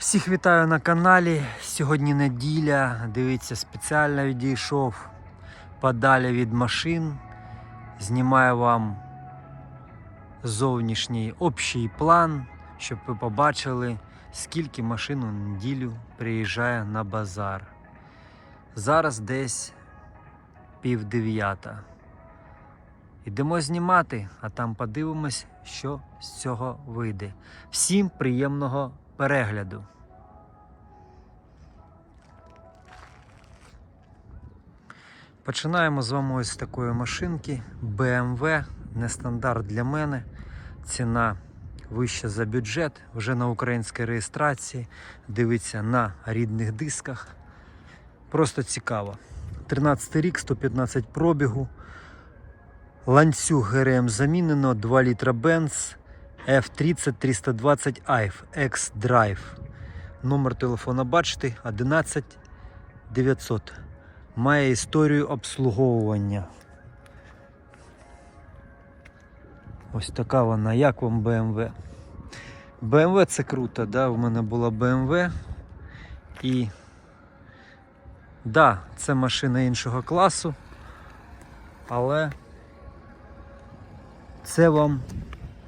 Всіх вітаю на каналі. Сьогодні неділя. Дивіться, спеціально відійшов подалі від машин. Знімаю вам зовнішній общий план, щоб ви побачили, скільки машин у неділю приїжджає на базар. Зараз десь пів дев'ята. Ідемо знімати, а там подивимось, що з цього вийде. Всім приємного перегляду. Починаємо з вами ось з такої машинки BMW, нестандарт для мене. Ціна вища за бюджет, вже на українській реєстрації. Дивиться на рідних дисках. Просто цікаво. 13 рік, 115 пробігу. Ланцюг ГРМ замінено, 2 літра Benz, F30 320 AIF X-Drive. Номер телефона бачите 11 900. Має історію обслуговування. Ось така вона, як вам BMW. BMW це круто, да? в мене була BMW. І да, це машина іншого класу, але це вам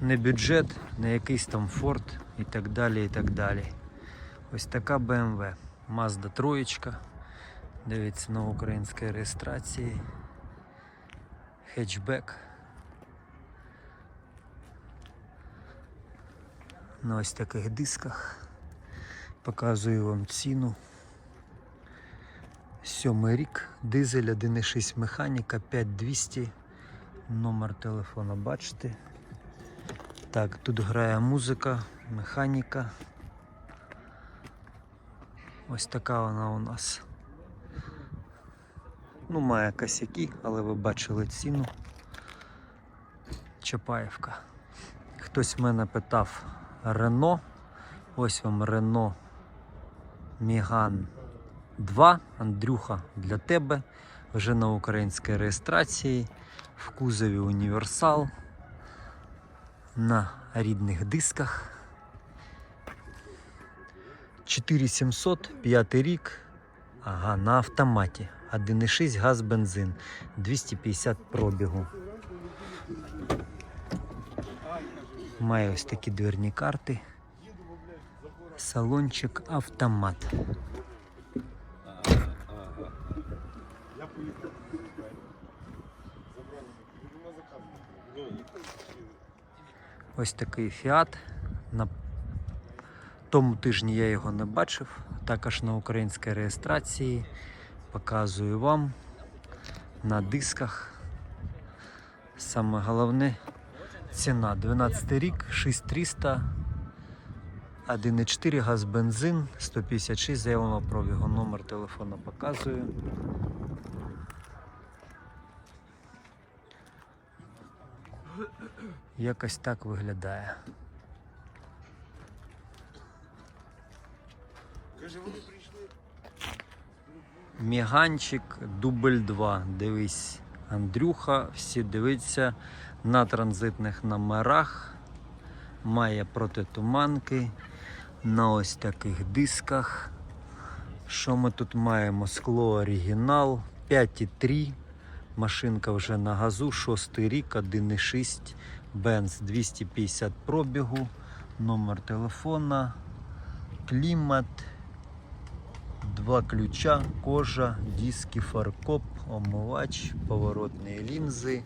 не бюджет, не якийсь там Ford і так далі. і так далі. Ось така BMW. Mazda троєчка. Дивіться на українській реєстрації. Хетчбек. На ось таких дисках. Показую вам ціну. Сьомий рік, дизель 1.6 механіка 5200. Номер телефона бачите. Так, тут грає музика, механіка. Ось така вона у нас. Ну, має косяки, але ви бачили ціну. Чапаєвка. Хтось мене питав Рено. Ось вам Рено Міган 2. Андрюха для тебе. Вже на українській реєстрації. В кузові універсал. На рідних дисках. 4700, 5 рік. Ага, на автоматі. 1,6 газ бензин. 250 пробігу. Має ось такі дверні карти. Салончик автомат. Ось такий фіат. На тому тижні я його не бачив. Також на українській реєстрації. Показую вам на дисках. Саме головне ціна 12 рік, 6300, 1,4 газ бензин, 156 заявленого пробігу. Номер телефона показую. Якось так виглядає. Каже, вони прийшли. Міганчик дубль 2. Дивись, Андрюха, всі дивиться на транзитних номерах. Має протитуманки на ось таких дисках. Що ми тут маємо? Скло оригінал 5,3. Машинка вже на газу, 6 рік, 1,6 Бенз 250 пробігу, номер телефона, клімат, два ключа, кожа, диски, фаркоп, омивач, поворотні лінзи.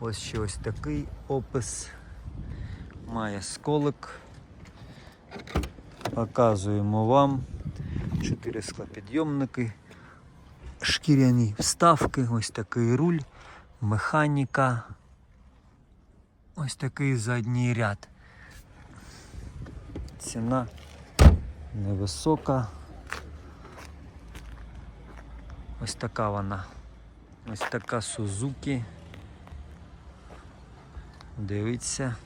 Ось ще ось такий опис. Має сколик. Показуємо вам. Чотири склопідйомники, шкіряні вставки, ось такий руль, механіка. Ось такий задній ряд. Ціна невисока. Ось така вона. Ось така Сузуки. Дивіться.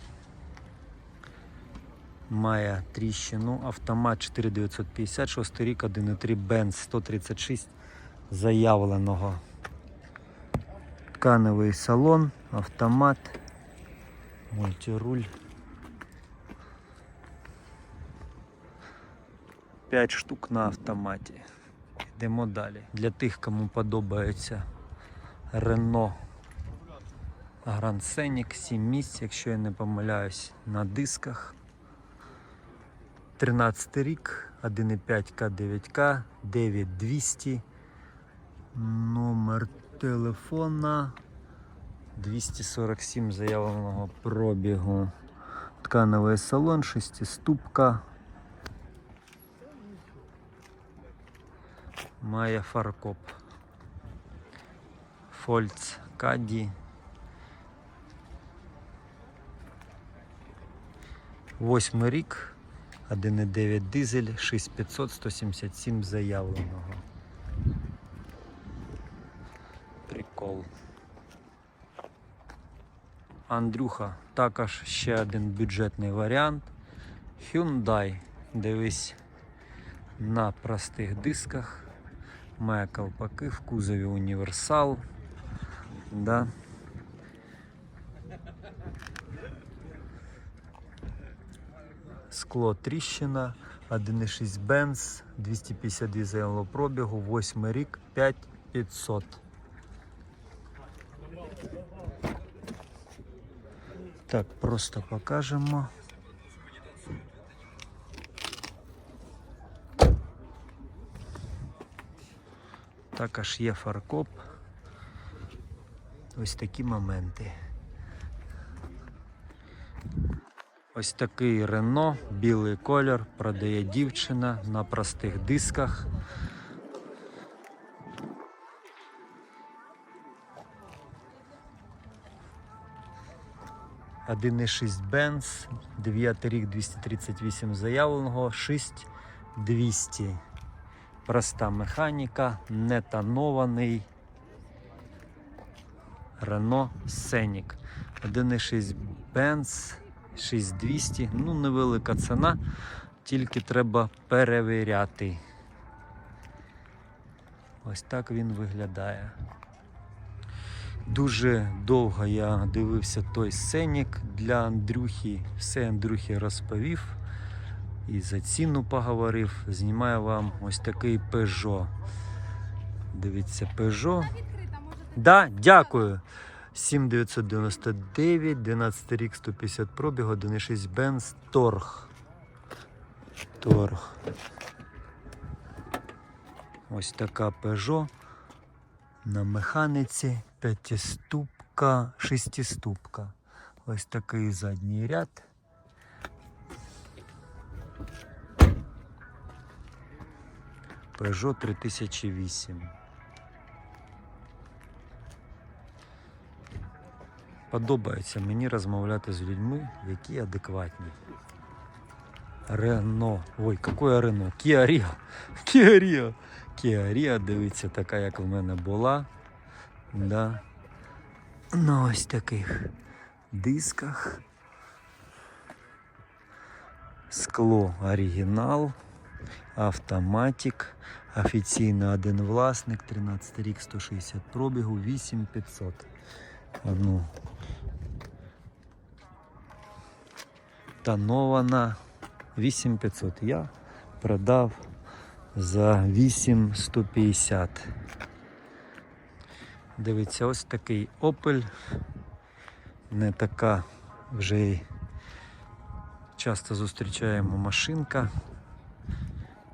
Має тріщину. Автомат 4950, 6 рік, 1,3 Benz 136 заявленого. Тканевий салон, автомат, мультируль. 5 штук на автоматі. Йдемо далі. Для тих, кому подобається Renault Grand Scenic 7 місць, якщо я не помиляюсь, на дисках. 13 рік, 1,5 К9К, 9200. Номер телефона 247 заявленого пробігу. Ткановий салон, шестиступка. Має фаркоп. Фольц Каді. Восьмий рік. 1,9 дизель, 6500, 177 заявленого. Прикол. Андрюха, також ще один бюджетний варіант. Hyundai. Дивись на простих дисках. Має колпаки в кузові універсал. Да. Скло тріщина, 1,6 Benz, 252 заявленого пробігу, 8 рік, 5500. Так, просто покажемо. Також є фаркоп. Ось такі моменти. Ось такий Рено, білий колір, продає дівчина на простих дисках. Один і 6 Benz, 9 рік 238 заявленого, 6200. Проста механіка, не тонований. Renault Scenic. 1,6 Benz, 6200. Ну, невелика ціна, тільки треба перевіряти. Ось так він виглядає. Дуже довго я дивився той сценік для Андрюхи. Все Андрюхі розповів і за ціну поговорив. Знімаю вам ось такий Peugeot. Дивіться, Peugeot. Да, дякую. 7999, 12 рік, 150 пробіг, 1,6 Benz, Торг. Торг. Ось така Peugeot на механіці, п'ятиступка, шестиступка. Ось такий задній ряд. Peugeot 3008. Подобається мені розмовляти з людьми, які адекватні. Рено. Ой, какое Рено? Rio. Kia Rio. Дивіться, така, як в мене була. Да. На ось таких дисках. Скло оригінал, автоматик, офіційно один власник, 13 рік, 160 пробігу, 8500. Одну тонована 8500. Я продав за 8150. Дивіться, ось такий Opel. Не така вже й часто зустрічаємо машинка.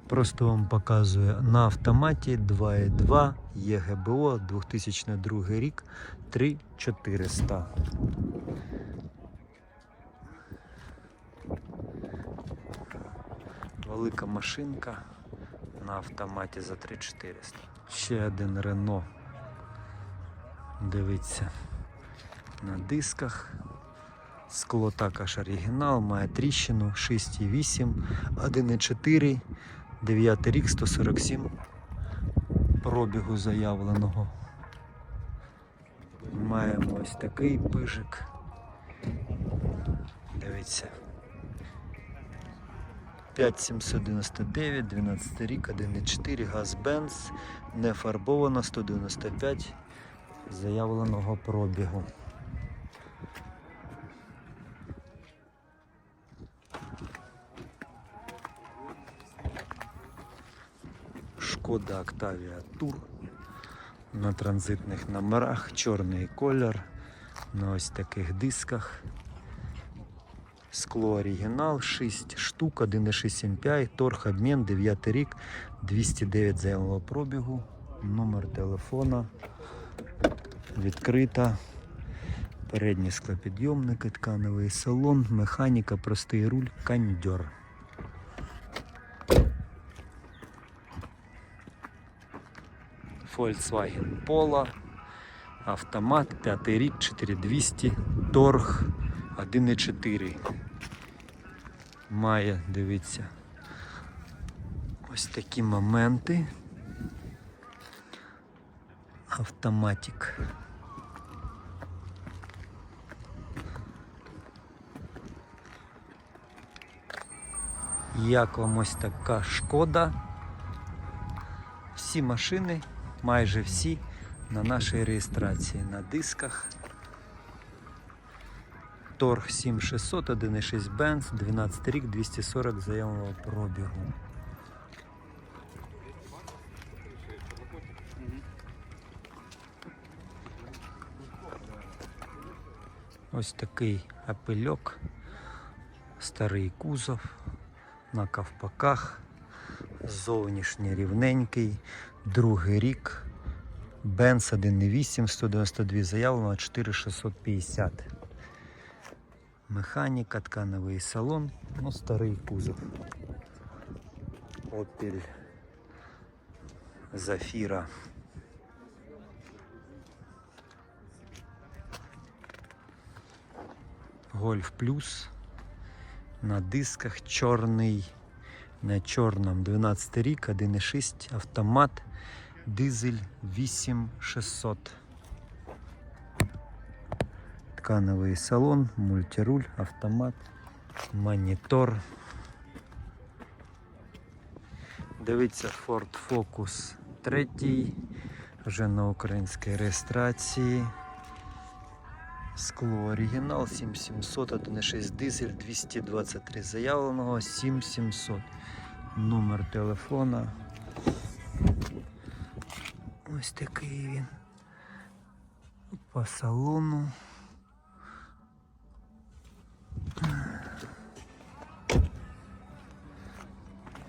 Просто вам показую на автоматі 2.2 ЄГБО 2002 рік 3400. Велика машинка на автоматі за 3400. Ще один Рено. Дивіться на дисках. Скло також оригінал, має тріщину 6,8, 1,4, 9 рік, 147 пробігу заявленого. Маємо ось такий пижик. Дивіться. 5799, 12 рік, 1,4, газ Benz, не фарбовано, 195 заявленого пробігу. Шкода Octavia Tour на транзитних номерах, чорний колір, на ось таких дисках. Скло оригінал, 6 штук, 1,6 MPI, торг обмін, 9 рік, 209 заявленого пробігу, номер телефона, відкрита. Передні склопідйомники, тканевий салон, механіка, простий руль, кондьор. Volkswagen Polo, автомат, 5 рік, 4200, торг 1,4. Має, дивіться, ось такі моменти. Автоматик. Як вам ось така шкода? Всі машини, майже всі, на нашій реєстрації на дисках. Торг 7600, 1.6 Benz, 12 рік, 240 заявленого пробігу. Ось такий апельок, старий кузов на ковпаках, зовнішній рівненький, другий рік, Benz 1.8, 192 заявлено, 4650. Механіка, тканевий салон, ну старий кузов. Opel Зафіра. Гольф плюс на дисках чорний, на чорному 12 рік, 1,6 автомат, дизель 8600. Ткановий салон, мультируль, автомат, монітор. Дивіться Ford Focus 3, вже на українській реєстрації. Скло оригінал 7700, 1.6 дизель, 223 заявленого, 7700. Номер телефона. Ось такий він. По салону.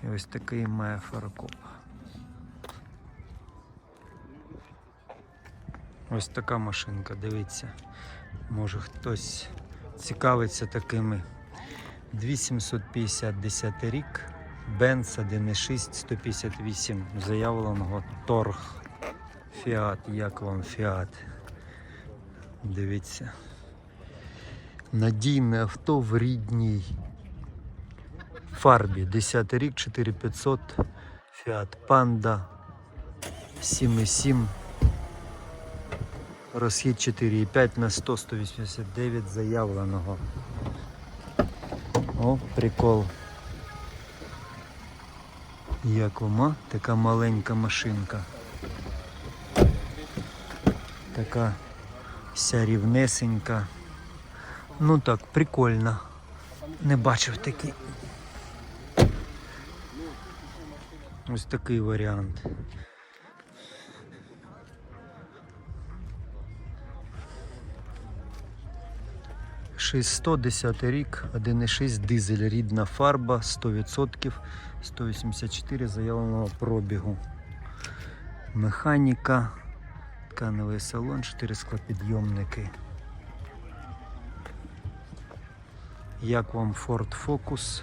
І ось такий має фаркоп. Ось така машинка, дивіться. Може хтось цікавиться такими. 2750 10 рік, Benz 1.6 158 заявленого торг. Фіат, як вам фіат? Дивіться. Надійне авто в рідній фарбі. 10 рік, 4500, Fiat Panda 7,7. Розхід 4,5 на 100, 189 заявленого. О, прикол. Як ума, така маленька машинка. Така вся рівнесенька. Ну так, прикольно. Не бачив такий. Ось такий варіант. Шістсот 10 рік, 1,6 дизель, рідна фарба, 100%, 184 заявленого пробігу. Механіка, тканевий салон, 4 склопідйомники. Як вам Ford Focus?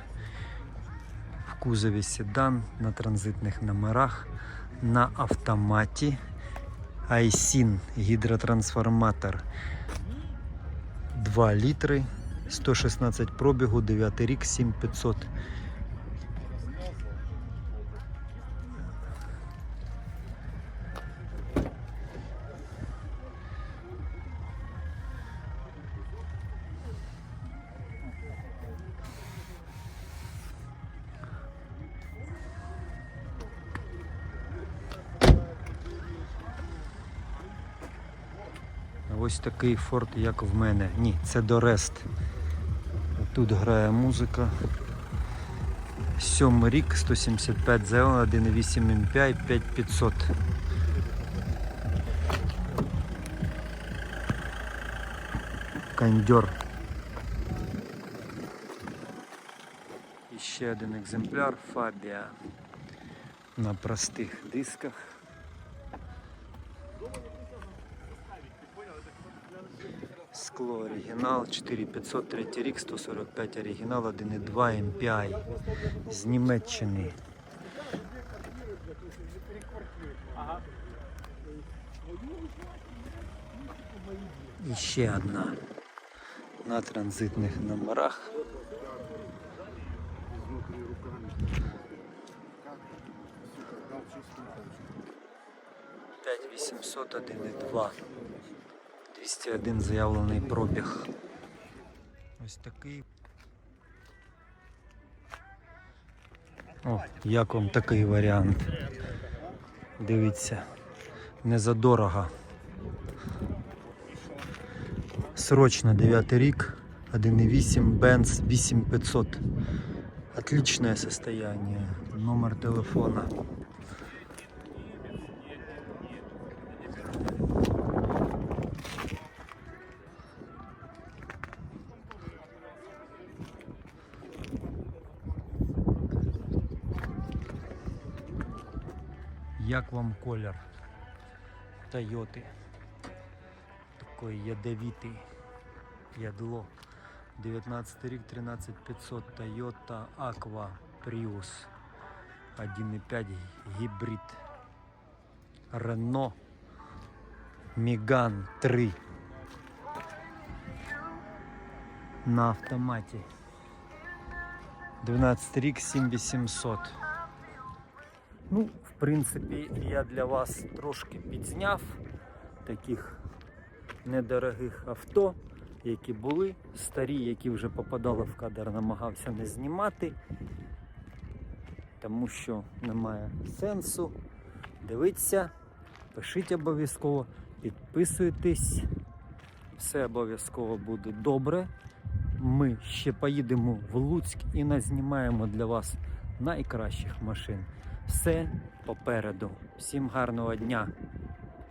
В кузові седан на транзитних номерах, на автоматі. Айсін гідротрансформатор 2 літри, 116 пробігу, 9 рік, 7500. Ось такий форт, як в мене. Ні, це Дорест. Тут грає музика. Сьомий рік, 175 ЗЛ, 1.8 MPI, 5500. Кондьор. І ще один екземпляр Фабія на простих дисках. Скло оригінал 4500 третій рік, 145 оригінал, 1.2 MPI з Німеччини. І ще одна на транзитних номерах. П'ять вісімсот один і два. 201 заявлений пробіг. Ось такий. О, як вам такий варіант? Дивіться, не задорого. Срочно 9 рік, 1.8 Benz 8500. Отличное состояние. Номер телефона. Як вам колір Тойоти? Такий ядовитий. Ядло. 19 рік, 13500 Toyota Aqua Prius 1.5 гібрид. Renault Megane 3 на автоматі. 12 рік, 7800. Ну, в принципі, я для вас трошки підзняв таких недорогих авто, які були, старі, які вже попадали в кадр, намагався не знімати, тому що немає сенсу. Дивіться, пишіть обов'язково, підписуйтесь, все обов'язково буде добре. Ми ще поїдемо в Луцьк і назнімаємо для вас найкращих машин. Все попереду. Всім гарного дня!